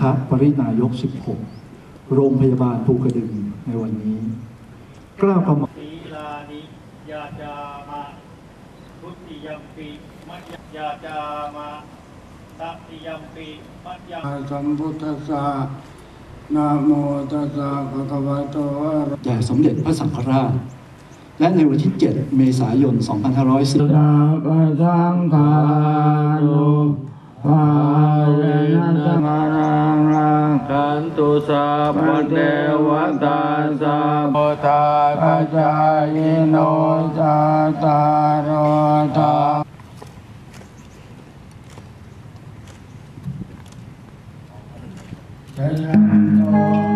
คปรินายก 16 โรงพยาบาลภูกระดึงในวันนี้กล้าวกระหม่อมศีลานิยาจามะทุติยมปีมัจยาจามะตติยมปีมัจยมสัมพุทธัสสะนะโมตัสสะภะคะวะโตอะระแด่สมเด็จพระสังฆราช และในวันที่ 7 เมษายน 2510ดาปะสังขารุภา สัพพเทวตาสัพพทาปัจจายโนจัตารโอธรรมชย